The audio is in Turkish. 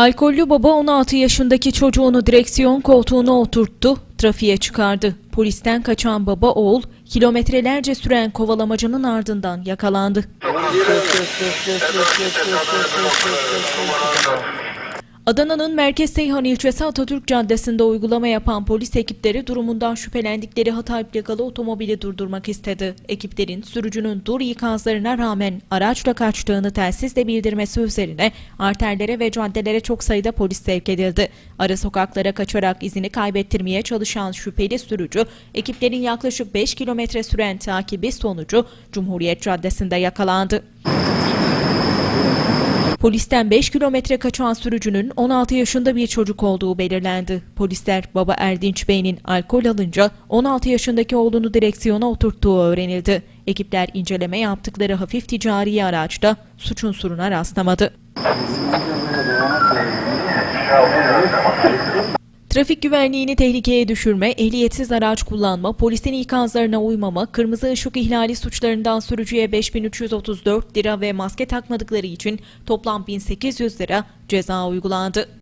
Alkollü baba 16 yaşındaki çocuğunu direksiyon koltuğuna oturttu, trafiğe çıkardı. Polisten kaçan baba oğul kilometrelerce süren kovalamacının ardından yakalandı. Adana'nın Merkez Seyhan ilçesi Atatürk Caddesi'nde uygulama yapan polis ekipleri durumundan şüphelendikleri hata plakalı otomobili durdurmak istedi. Ekiplerin sürücünün dur ikazlarına rağmen araçla kaçtığını telsizle bildirmesi üzerine arterlere ve caddelere çok sayıda polis sevk edildi. Ara sokaklara kaçarak izini kaybettirmeye çalışan şüpheli sürücü ekiplerin yaklaşık 5 kilometre süren takibi sonucu Cumhuriyet Caddesi'nde yakalandı. Polisten 5 kilometre kaçan sürücünün 16 yaşında bir çocuk olduğu belirlendi. Polisler baba Erdinç Bey'in alkol alınca 16 yaşındaki oğlunu direksiyona oturttuğu öğrenildi. Ekipler inceleme yaptıkları hafif ticari araçta suç unsuruna rastlamadı. Trafik güvenliğini tehlikeye düşürme, ehliyetsiz araç kullanma, polisin ikazlarına uymama, kırmızı ışık ihlali suçlarından sürücüye 5334 lira ve maske takmadıkları için toplam 1800 lira ceza uygulandı.